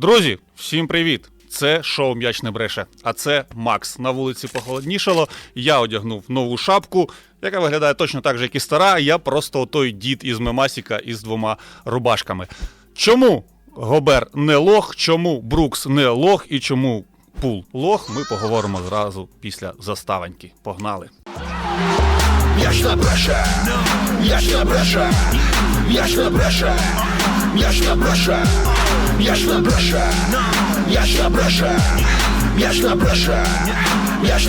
Друзі, всім привіт! Це шоу М'яч не бреше. А це Макс. На вулиці похолоднішало. Я одягнув нову шапку, яка виглядає точно так же, як і стара. Я просто той дід із Мемасіка із двома рубашками. Чому Гобер не лох? Чому Брукс не лох і чому Пул лох? Ми поговоримо зразу після заставаньки. Погнали! Ж не бреше, ж не бреше, ж не бреше, ж не бреше, я ж не бреше, я ж не бреше, я ж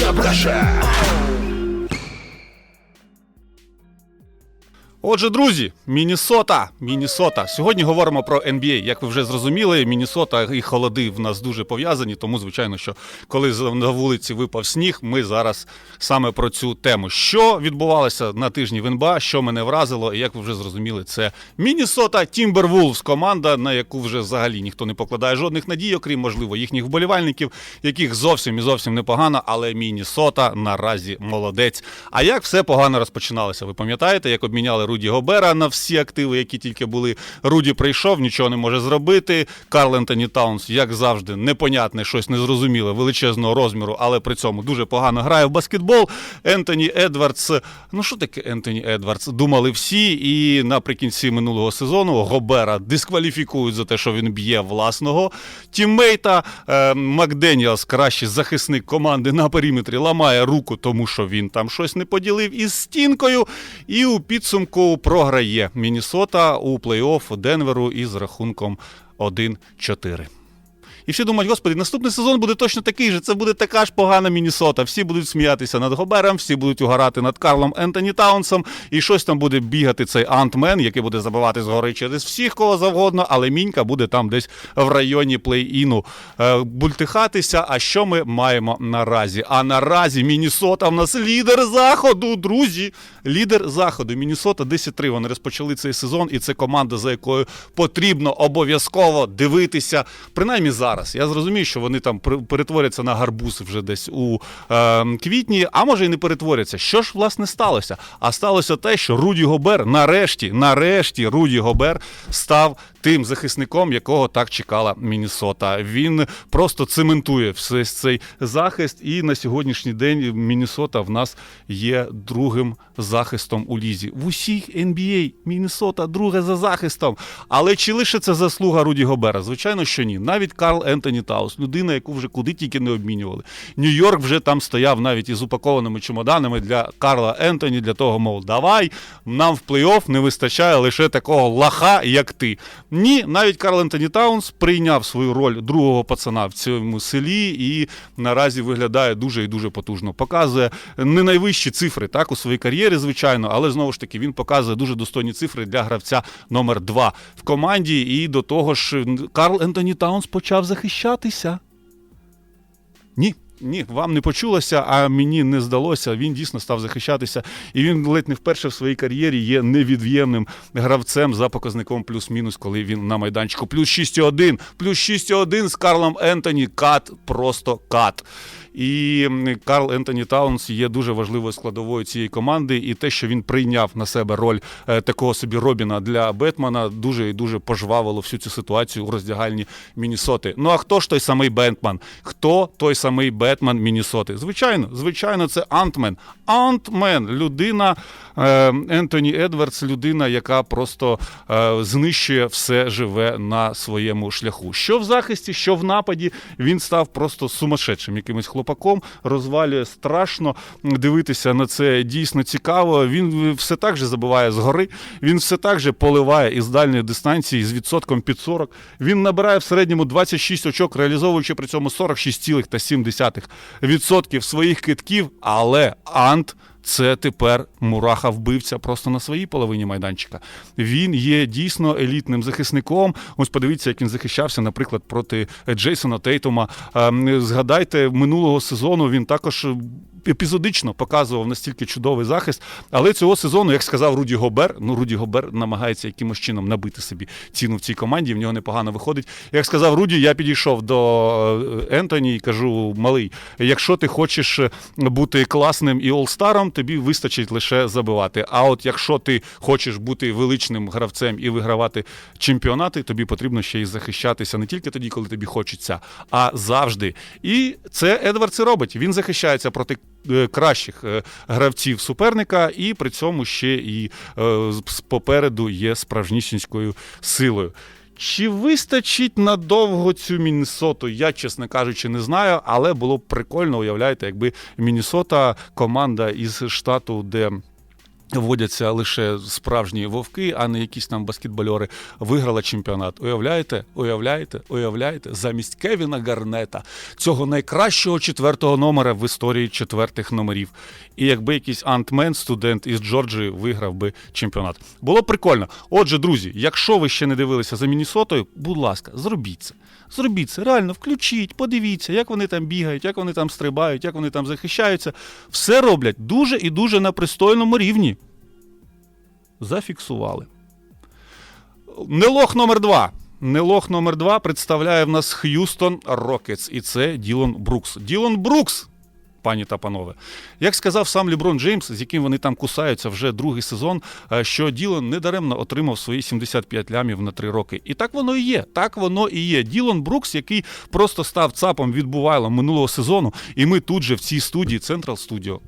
Отже, друзі, Мінісота, Мінісота. Сьогодні говоримо про NBA. Як ви вже зрозуміли, Мінісота і холоди в нас дуже пов'язані. Тому, звичайно, що коли на вулиці випав сніг, ми зараз саме про цю тему. Що відбувалося на тижні в НБА, що мене вразило, і як ви вже зрозуміли, це Мінісота Тімбервулфс, команда, на яку вже взагалі ніхто не покладає жодних надій, окрім можливо їхніх вболівальників, яких зовсім і зовсім непогано, але Мінісота наразі молодець. А як все погано розпочиналося? Ви пам'ятаєте, як обміняли Руді Гобера на всі активи, які тільки були. Руді прийшов, нічого не може зробити. Карл Ентоні Таунс, як завжди, непонятне, щось незрозуміле, величезного розміру, але при цьому дуже погано грає в баскетбол. Ентоні Едвардс. Ну що таке Ентоні Едвардс? Думали всі, і наприкінці минулого сезону Гобера дискваліфікують за те, що він б'є власного тіммейта. Е, Макденіалс, кращий захисник команди на периметрі, ламає руку, тому що він там щось не поділив із стінкою. І у підсумку програє Мінісота у плей-офф Денверу із рахунком 1-4. І всі думають, господи, наступний сезон буде точно такий же. Це буде така ж погана Мінісота. Всі будуть сміятися над Гобером, всі будуть угорати над Карлом Ентоні Таунсом, і щось там буде бігати цей Антмен, який буде забивати згори через всіх кого завгодно, але мінька буде там десь в районі плей-іну е, бультихатися. А що ми маємо наразі? А наразі Мінісота в нас лідер заходу, друзі. Лідер заходу. Мінісота 10-3. Вони розпочали цей сезон, і це команда, за якою потрібно обов'язково дивитися. Принаймні зараз. Я зрозумію, що вони там перетворяться на гарбуз вже десь у е, квітні, а може і не перетворяться. Що ж власне сталося? А сталося те, що Руді Гобер нарешті, нарешті, Руді Гобер став тим захисником, якого так чекала Мінісота. Він просто цементує все цей захист, і на сьогоднішній день Мінісота в нас є другим захистом у лізі. В усіх NBA Мінісота друге за захистом. Але чи лише це заслуга Руді Гобера? Звичайно, що ні. Навіть Карл Ентоні Таус, людина, яку вже куди тільки не обмінювали. Нью-Йорк вже там стояв навіть із упакованими чемоданами для Карла Ентоні, для того, мов, давай, нам в плей-офф не вистачає лише такого лаха, як ти. Ні, навіть Карл Ентоні Таунс прийняв свою роль другого пацана в цьому селі і наразі виглядає дуже і дуже потужно. Показує не найвищі цифри так у своїй кар'єрі, звичайно, але знову ж таки він показує дуже достойні цифри для гравця номер 2 в команді. І до того ж, Карл Ентоні Таунс почав захищатися. Ні. Ні, вам не почулося, а мені не здалося. Він дійсно став захищатися, і він ледь не вперше в своїй кар'єрі є невід'ємним гравцем за показником плюс-мінус, коли він на майданчику. Плюс 6,1, плюс 6,1 з Карлом Ентоні. Кат, просто кат. І Карл Ентоні Таунс є дуже важливою складовою цієї команди, і те, що він прийняв на себе роль е, такого собі Робіна для Бетмана, дуже і дуже пожвавило всю цю ситуацію у роздягальні Мінісоти. Ну а хто ж той самий Бентман? Хто той самий Бетман Мінісоти? Звичайно, звичайно, це Антмен. Антмен, людина е, Ентоні Едвардс, людина, яка просто е, знищує все живе на своєму шляху. Що в захисті, що в нападі, він став просто сумасшедшим якимось хлопаком, розвалює страшно. Дивитися на це дійсно цікаво. Він все так же забиває згори, він все так же поливає із дальньої дистанції з відсотком під 40. Він набирає в середньому 26 очок, реалізовуючи при цьому 46,7% своїх китків, але Ант. Це тепер мураха вбивця просто на своїй половині майданчика. Він є дійсно елітним захисником. Ось подивіться, як він захищався, наприклад, проти Джейсона Тейтума. Ем, Згадайте, минулого сезону він також епізодично показував настільки чудовий захист. Але цього сезону, як сказав Руді Гобер, ну Руді Гобер намагається якимось чином набити собі ціну в цій команді. В нього непогано виходить. Як сказав Руді, я підійшов до е, Ентоні і кажу: малий, якщо ти хочеш бути класним і олстаром, тобі вистачить лише забивати. А от якщо ти хочеш бути величним гравцем і вигравати чемпіонати, тобі потрібно ще й захищатися не тільки тоді, коли тобі хочеться, а завжди. І це Едвардс і робить. Він захищається проти. е, Кращих е, гравців суперника, і при цьому ще і е, попереду є справжнісінською силою. Чи вистачить надовго цю Міннесоту, я, чесно кажучи, не знаю, але було б прикольно, уявляєте, якби Міннесота, команда із штату, де водяться лише справжні вовки, а не якісь там баскетбольори, виграла чемпіонат. Уявляєте, уявляєте, уявляєте, замість Кевіна Гарнета, цього найкращого четвертого номера в історії четвертих номерів. І якби якийсь антмен, студент із Джорджії, виграв би чемпіонат. Було прикольно. Отже, друзі, якщо ви ще не дивилися за Міннесотою, будь ласка, зробіть це. Зробіть це, реально включіть, подивіться, як вони там бігають, як вони там стрибають, як вони там захищаються. Все роблять дуже і дуже на пристойному рівні. Зафіксували. Нелох номер два. Нелох номер два представляє в нас Х'юстон Рокетс, і це Ділон Брукс. Ділон Брукс, пані та панове. Як сказав сам Ліброн Джеймс, з яким вони там кусаються вже другий сезон, е, що Ділон недаремно отримав свої 75 лямів на три роки. І так воно і є. Так воно і є. Ділон Брукс, який просто став цапом від Бувайла минулого сезону, і ми тут же в цій студії Central Studio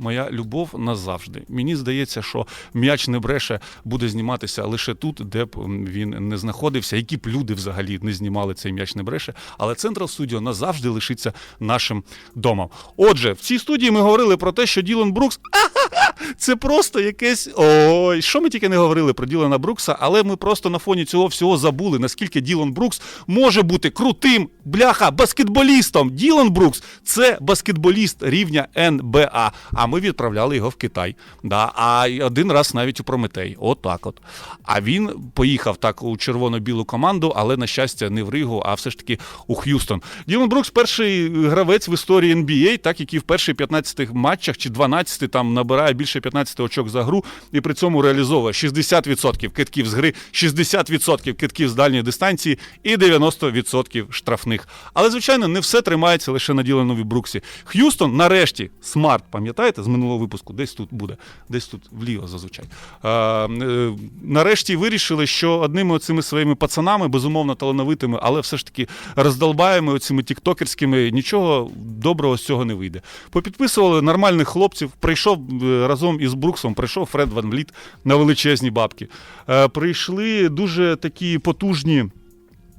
Моя любов назавжди. Мені здається, що м'яч не бреше буде зніматися лише тут, де б він не знаходився. Які б люди взагалі не знімали цей м'яч не бреше. Але Central Studio назавжди лишиться нашим домом. Отже, в цій студії ми говорили про те, що Ділан Брукс це просто якесь. Ой, що ми тільки не говорили про Ділана Брукса, але ми просто на фоні цього всього забули, наскільки Ділан Брукс може бути крутим бляха баскетболістом. Ділан Брукс це баскетболіст рівня НБА. А ми відправляли його в Китай. Да, а один раз навіть у Прометей. Отак от. А він поїхав так у червоно-білу команду, але на щастя не в Ригу, а все ж таки у Х'юстон. Ділан Брукс перший гравець в історії NBA, так який в перших 15 матчах чи 12 там набирає більше 15 очок за гру і при цьому реалізовує 60% китків з гри, 60% китків з дальньої дистанції і 90% штрафних. Але звичайно, не все тримається лише на Діланові Бруксі. Х'юстон, нарешті, смарт, пам'ятаєте, з минулого випуску, десь тут буде, десь тут вліво зазвичай. Е, е, нарешті вирішили, що одними оцими своїми пацанами, безумовно талановитими, але все ж таки роздолбаємо оцими тіктокерськими, нічого доброго з цього не вийде. Попідписували нормальних хлопців. Прийшов е, разом із Бруксом, прийшов Фред Ван Вліт на величезні бабки. Е, прийшли дуже такі потужні.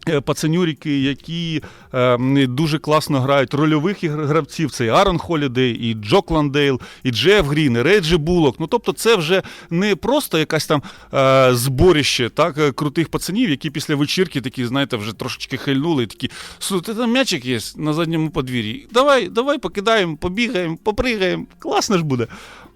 Е, Пацанюріки, які е, дуже класно грають рольових гравців, це і Аарон Холідей, і Джок Ландейл, і Джеф Грін, і Реджі Булок. Ну тобто, це вже не просто якась там е, зборище так, е, крутих пацанів, які після вечірки такі, знаєте, вже трошечки хильнули, і такі слухай, там м'ячик є на задньому подвір'ї. Давай, давай покидаємо, побігаємо, попригаємо. Класно ж буде.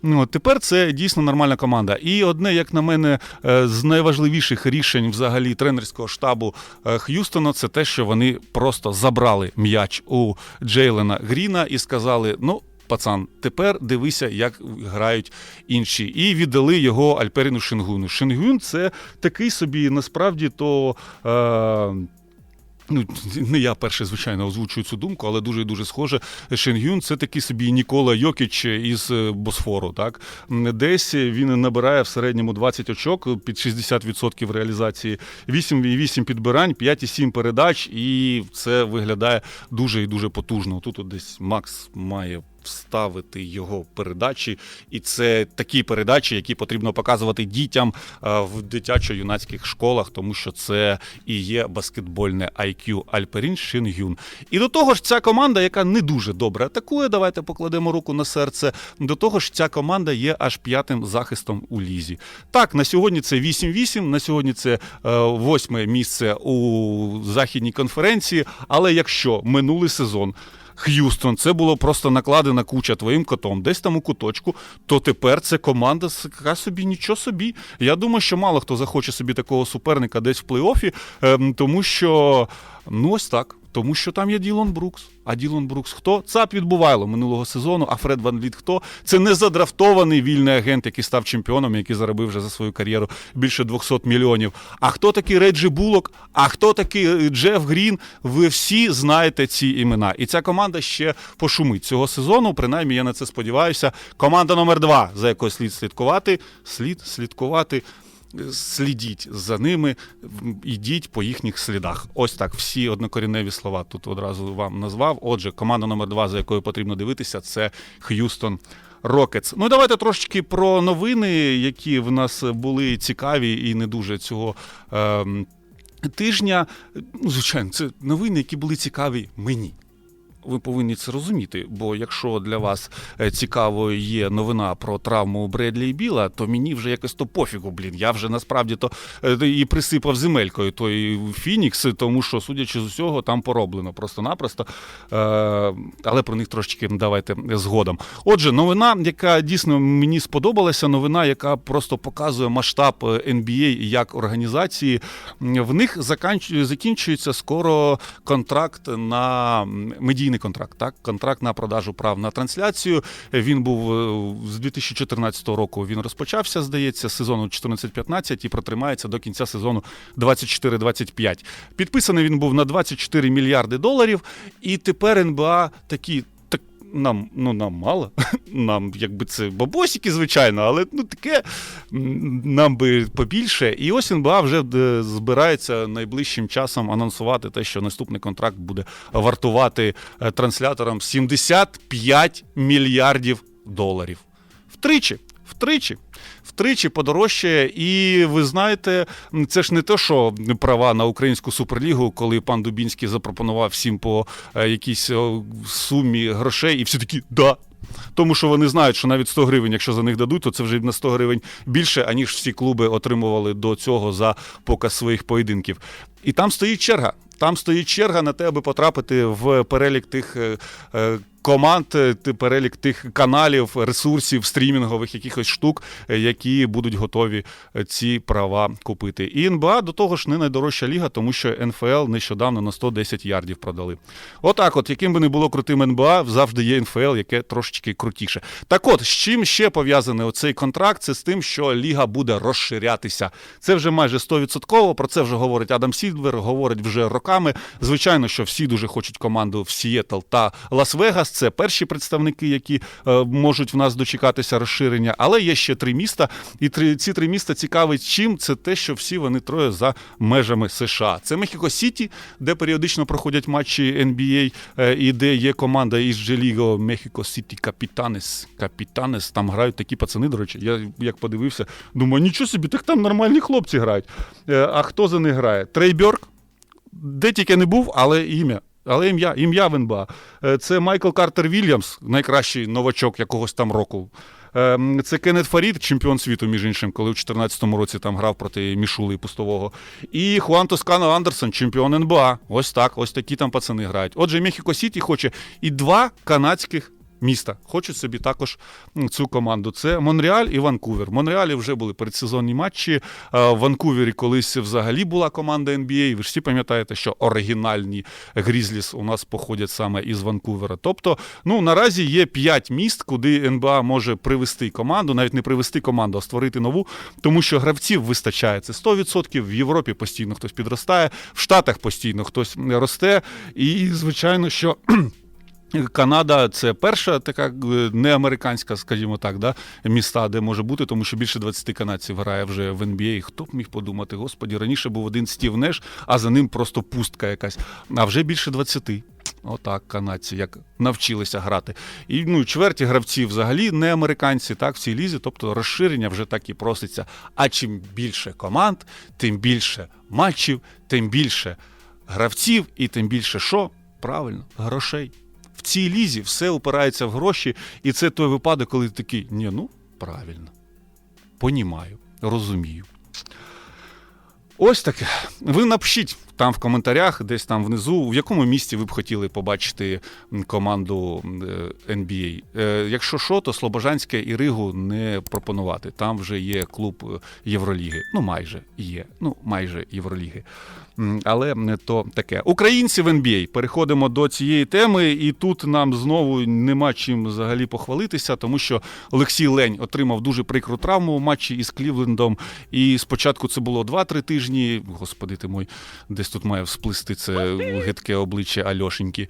Ну, от тепер це дійсно нормальна команда. І одне, як на мене, е, з найважливіших рішень взагалі тренерського штабу е, Х'юстона, це те, що вони просто забрали м'яч у Джейлена Гріна і сказали: ну. Пацан, тепер дивися, як грають інші, і віддали його Альперіну Шенгуну. Шенгюн це такий собі, насправді, то. Е- Ну, не я перший, звичайно, озвучую цю думку, але дуже дуже схоже. Шенгюн це такий собі Нікола Йокіч із е, Босфору. Так десь він набирає в середньому 20 очок під 60% реалізації, 8,8 підбирань, 5,7 передач, і це виглядає дуже і дуже потужно. Тут от десь Макс має. Вставити його передачі, і це такі передачі, які потрібно показувати дітям е, в дитячо-юнацьких школах, тому що це і є баскетбольне IQ Альперін Шингюн. І до того ж, ця команда, яка не дуже добре атакує, давайте покладемо руку на серце. До того ж, ця команда є аж п'ятим захистом у лізі. Так, на сьогодні це 8-8, на сьогодні це е, восьме місце у західній конференції. Але якщо минулий сезон. Х'юстон, це було просто накладена куча твоїм котом, десь там у куточку, то тепер це команда така собі нічого собі. Я думаю, що мало хто захоче собі такого суперника десь в плей-офі, ем, тому що ну ось так. Тому що там є Ділон Брукс. А Ділон Брукс хто? ЦАП відбувайло минулого сезону, а Фред Ван Літ хто? Це не задрафтований вільний агент, який став чемпіоном, який заробив вже за свою кар'єру більше 200 мільйонів. А хто такий Реджі Булок? А хто такий е, Джеф Грін? Ви всі знаєте ці імена. І ця команда ще пошумить цього сезону. Принаймні, я на це сподіваюся. Команда номер два, за якою слід слідкувати, слід слідкувати слідіть за ними, ідіть по їхніх слідах. Ось так, всі однокоріневі слова тут одразу вам назвав. Отже, команда номер два, за якою потрібно дивитися, це Х'юстон. Рокетс. Ну давайте трошечки про новини, які в нас були цікаві і не дуже цього ем, тижня. Ну, звичайно, це новини, які були цікаві мені. Ви повинні це розуміти, бо якщо для вас е, цікавою є новина про травму Бредлі і Біла, то мені вже якось то пофігу, блін. Я вже насправді то е, і присипав земелькою той Фінікс, тому що, судячи з усього, там пороблено просто-напросто. Е, але про них трошечки давайте згодом. Отже, новина, яка дійсно мені сподобалася, новина, яка просто показує масштаб NBA як організації. В них закінчується скоро контракт на м, медійний контракт. Так, контракт на продажу прав на трансляцію. Він був е, з 2014 року. Він розпочався, здається, з сезону 14-15 і протримається до кінця сезону 24-25. Підписаний він був на 24 мільярди доларів. І тепер НБА такі. Нам ну нам мало. Нам якби це бабосики, звичайно, але ну таке нам би побільше. І ось НБА вже е, збирається найближчим часом анонсувати те, що наступний контракт буде вартувати е, трансляторам 75 мільярдів доларів. Втричі. Втричі. Втричі подорожчає, і ви знаєте, це ж не те, що права на українську суперлігу, коли пан Дубінський запропонував всім по е, якійсь сумі грошей, і всі такі да. Тому що вони знають, що навіть 100 гривень, якщо за них дадуть, то це вже на 100 гривень більше, аніж всі клуби отримували до цього за показ своїх поєдинків. І там стоїть черга. Там стоїть черга на те, аби потрапити в перелік тих е, е, команд, е, перелік тих каналів, ресурсів, стрімінгових якихось штук, е, які будуть готові е, ці права купити. І НБА до того ж не найдорожча ліга, тому що НФЛ нещодавно на 110 ярдів продали. Отак, от, яким би не було крутим НБА, завжди є НФЛ, яке трошечки крутіше. Так от, з чим ще пов'язаний оцей контракт? Це з тим, що ліга буде розширятися. Це вже майже 100%, Про це вже говорить Адам Сільвер, говорить вже роками. Звичайно, що всі дуже хочуть команду в Сієтл та Лас-Вегас. Це перші представники, які е, можуть в нас дочекатися розширення. Але є ще три міста, і три, ці три міста цікавить чим? Це те, що всі вони троє за межами США. Це Мехіко Сіті, де періодично проходять матчі NBA, е, і де є команда із Джеліго Мехіко Сіті Капітанес. Капітанес. Там грають такі пацани. До речі, я як подивився, думаю, нічого собі, так там нормальні хлопці грають. Е, А хто за них грає? Трей Бьорк, де тільки не був, але ім'я. Але ім'я, ім'я в НБА. Е, Це Майкл Картер Вільямс, найкращий новачок якогось там року. Ем, Це Кеннет Фарід, чемпіон світу, між іншим, коли у 2014 році там грав проти Мішули і Пустового. І Хуан Тоскано Андерсон, чемпіон НБА. Ось так, ось такі там пацани грають. Отже, Мехіко Сіті хоче і два канадських міста. Хочуть собі також цю команду. Це Монреаль і Ванкувер. В Монреалі вже були передсезонні матчі. В Ванкувері колись взагалі була команда NBA. Ви ж всі пам'ятаєте, що оригінальні Грізліс у нас походять саме із Ванкувера. Тобто, ну наразі є п'ять міст, куди НБА може привести команду, навіть не привести команду, а створити нову, тому що гравців вистачає. Це 100%. В Європі постійно хтось підростає, в Штатах постійно хтось росте. І звичайно, що. Канада це перша така е, неамериканська, скажімо так, да, міста, де може бути, тому що більше 20 канадців грає вже в NBA. Хто б міг подумати, господі, раніше був один Стів Неш, а за ним просто пустка якась. А вже більше 20. Отак, канадці, як навчилися грати. І ну, чверті гравці взагалі не американці, так, в цій лізі, тобто розширення вже так і проситься. А чим більше команд, тим більше матчів, тим більше гравців, і тим більше що? Правильно, грошей. Цій лізі все опирається в гроші, і це той випадок, коли ти такий, ні, ну правильно, понімаю, розумію. Ось таке. Ви напишіть там в коментарях, десь там внизу, в якому місці ви б хотіли побачити команду м, е, NBA. Е, Якщо що, то Слобожанське і Ригу не пропонувати. Там вже є клуб е, Євроліги. Ну, майже є. Ну, майже Євроліги. Але не то таке. Українці в NBA. Переходимо до цієї теми, і тут нам знову нема чим взагалі похвалитися, тому що Олексій Лень отримав дуже прикру травму у матчі із Клівлендом. І спочатку це було 2-3 тижні. Господи ти мой, десь тут має всплисти це гидке обличчя Альошеньки.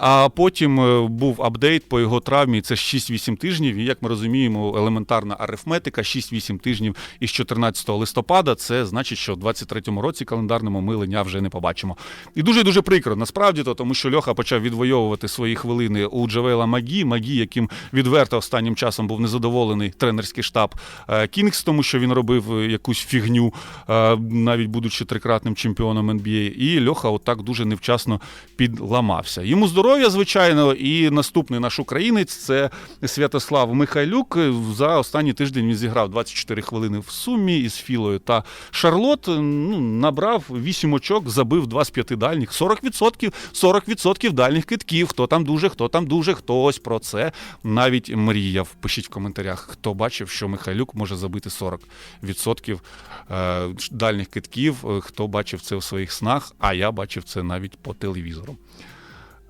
А потім е, був апдейт по його травмі. Це 6-8 тижнів. І як ми розуміємо, елементарна арифметика 6-8 тижнів із 14 листопада. Це значить, що в 23-му році календарному ми Леня вже не побачимо. І дуже дуже прикро. Насправді то, тому що Льоха почав відвоювати свої хвилини у Джавела Магі. Магі, яким відверто останнім часом був незадоволений тренерський штаб е, Кінгс, тому що він робив е, якусь фігню, навіть будучи трикратним чемпіоном NBA. І Льоха отак дуже невчасно підламався. Йому здоров'я, звичайно, і наступний наш українець це Святослав Михайлюк. За останній тиждень він зіграв 24 хвилини в сумі із Філою та Шарлот. Ну, набрав 8 очок, забив 2 з 5 дальніх. 40%, 40% дальніх китків. Хто там дуже, хто там дуже, хтось про це навіть мріяв. Пишіть в коментарях, хто бачив, що Михайлюк може забити 40% е, дальніх китків, хто бачив це у своїх снах, а я бачив це навіть по телевізору.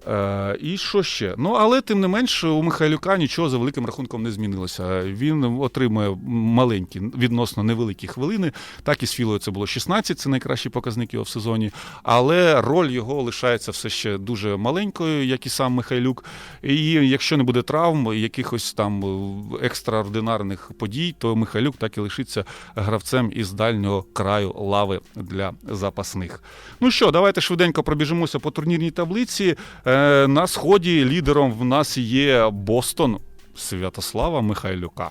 Е, і що ще? Ну, але тим не менш, у Михайлюка нічого за великим рахунком не змінилося. Він отримує маленькі, відносно невеликі хвилини. Так і з Філою це було 16, це найкращий показник його в сезоні. Але роль його лишається все ще дуже маленькою, як і сам Михайлюк. І якщо не буде травм, якихось там е, екстраординарних подій, то Михайлюк так і лишиться гравцем із дальнього краю лави для запасних. Ну що, давайте швиденько пробіжимося по турнірній таблиці. Е, На сході лідером в нас є Бостон Святослава Михайлюка.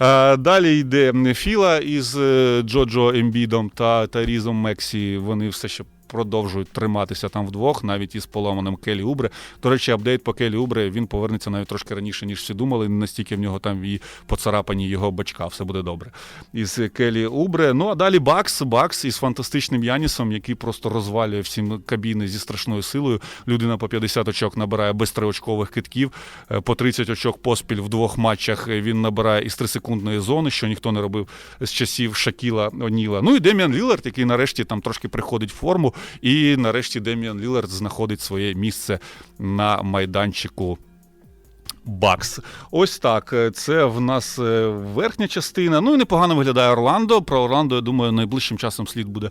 Е, Далі йде Філа із е, Джоджо Ембідом та Тарізом Мексі. Вони все ще продовжують триматися там вдвох, навіть із поломаним Келі Убре. До речі, апдейт по Келі Убре він повернеться навіть трошки раніше, ніж всі думали. Настільки в нього там і поцарапані його бачка, все буде добре. Із Келі Убре. Ну а далі Бакс, Бакс із фантастичним Янісом, який просто розвалює всім кабіни зі страшною силою. Людина по 50 очок набирає без триочкових китків, е, по 30 очок поспіль в двох матчах він набирає із 3-секундної зони, що ніхто не робив з часів Шакіла Оніла. Ну і Деміан Лілард, який нарешті там трошки приходить в форму. І нарешті Деміан Лілард знаходить своє місце на майданчику. Бакс. Ось так. е, Це в нас е, верхня частина. Ну і непогано виглядає Орландо. Про Орландо, я думаю, найближчим часом слід буде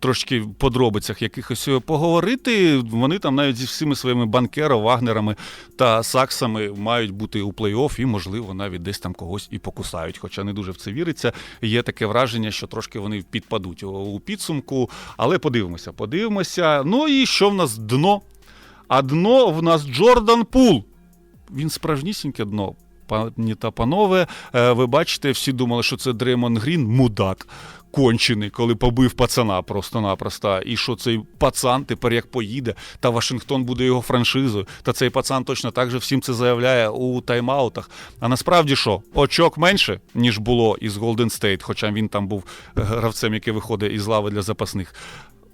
трошки в подробицях якихось е, поговорити. Вони там навіть зі всіми своїми банкеро, вагнерами та саксами мають бути у плей-офф і, можливо, навіть десь там когось і покусають. Хоча не дуже в це віриться. Є таке враження, що трошки вони підпадуть у- у підсумку. Але подивимося, подивимося. Ну і що в нас дно? А дно в нас Джордан Пул він справжнісіньке дно. Пані та панове, Е, ви бачите, всі думали, що це Дреймон Грін мудак. Кончений, коли побив пацана просто-напросто. І що цей пацан тепер як поїде, та Вашингтон буде його франшизою. Та цей пацан точно так же всім це заявляє у тайм-аутах. А насправді що? Очок менше, ніж було із Голден Стейт, хоча він там був гравцем, який виходить із лави для запасних.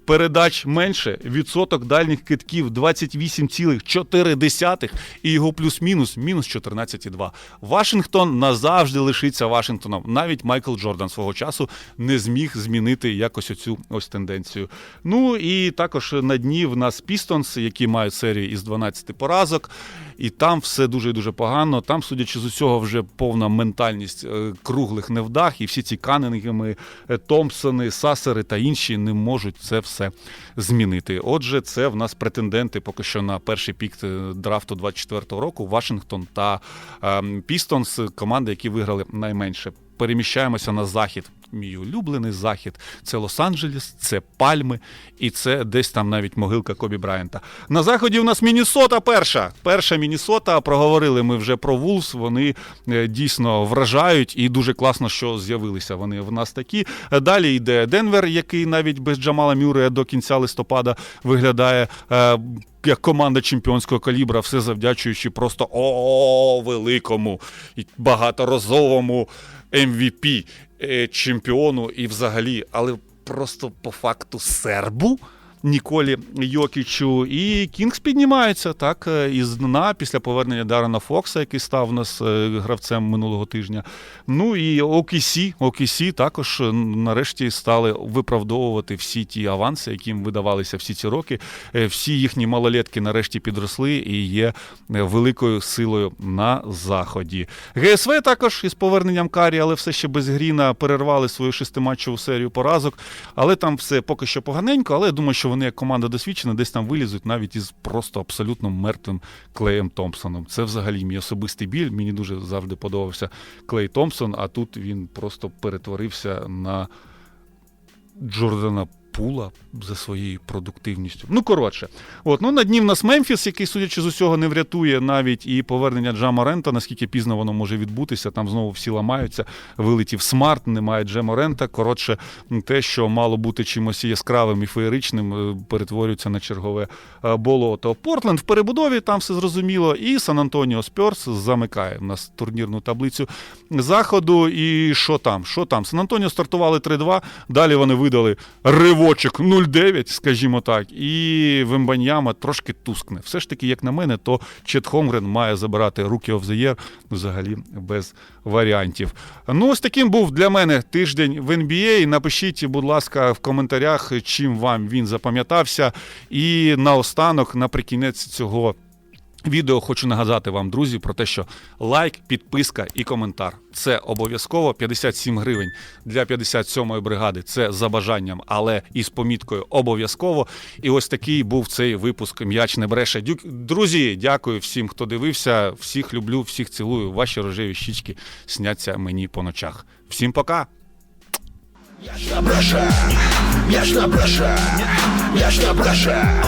Передач менше, відсоток дальніх китків 28,4 і його плюс-мінус мінус 14,2. Вашингтон назавжди лишиться Вашингтоном. Навіть Майкл Джордан свого часу не зміг змінити якось оцю ось тенденцію. Ну і також на дні в нас Пістонс, які мають серію із 12 поразок. І там все дуже дуже погано. Там, судячи з усього, вже повна ментальність е, круглих невдах, і всі ці Каненгеми, е, Томпсони, Сасери та інші не можуть це все змінити. Отже, це в нас претенденти поки що на перший пік е, драфту 24-го року. Вашингтон та ем, Пістонс, команди, які виграли найменше. Переміщаємося на захід. Мій улюблений захід це Лос-Анджелес, це Пальми, і це десь там навіть могилка Кобі Брайанта. На заході у нас Мінісота перша. Перша Мінісота. Проговорили ми вже про Вулс. Вони е, дійсно вражають, і дуже класно, що з'явилися вони в нас такі. Далі йде Денвер, який навіть без Джамала Мюрея до кінця листопада виглядає. е, як команда чемпіонського калібра, все завдячуючи просто о великому і багаторазовому MVP е, чемпіону і взагалі, але просто по факту сербу. Ніколі Йокічу. І Кінгс піднімається так е, із дна після повернення Дарена Фокса, який став у нас е, гравцем минулого тижня. Ну і OKC, OKC також е, нарешті стали виправдовувати всі ті аванси, які їм видавалися всі ці роки. Всі їхні малолетки нарешті підросли і є великою силою на заході. ГСВ також із поверненням Карі, але все ще без Гріна перервали свою шестиматчеву серію поразок. Але там все поки що поганенько. Але я думаю, що вони як команда досвідчена, десь там вилізуть навіть із просто абсолютно мертвим Клеєм Томпсоном. Це взагалі мій особистий біль. Мені дуже завжди подобався Клей Томпсон, а тут він просто перетворився на Джордана Пула за своєю продуктивністю. Ну, коротше, от ну на дні в нас Мемфіс, який, судячи з усього, не врятує навіть і повернення Джама Рента, наскільки пізно воно може відбутися. Там знову всі ламаються. Вилетів смарт, немає Джема Рента. Коротше, те, що мало бути чимось яскравим і феєричним, е, перетворюється на чергове е, болото. Портленд в перебудові, там все зрозуміло. І Сан Антоніо Спьорс замикає в нас турнірну таблицю заходу. І що там? Що там? Сан Антоніо стартували 3-2. Далі вони видали ривочок 0-9, скажімо так. І Вембаньяма трошки тускне. Все ж таки, як на мене, то Чет Хомгрен має забирати руки of the Year взагалі без варіантів. Ну, ось таким був для мене тиждень в NBA. Напишіть, будь ласка, в коментарях, чим вам він запам'ятався. І наостанок, наприкінець цього. Відео хочу нагадати вам, друзі, про те, що лайк, підписка і коментар це обов'язково 57 гривень для 57-ї бригади. Це за бажанням, але із поміткою обов'язково. І ось такий був цей випуск М'яч не бреше. Дюк- Друзі, дякую всім, хто дивився. Всіх люблю, всіх цілую. Ваші рожеві щічки сняться мені по ночах. Всім пока! Ясно бреше, ясно бреше, ясно бреше.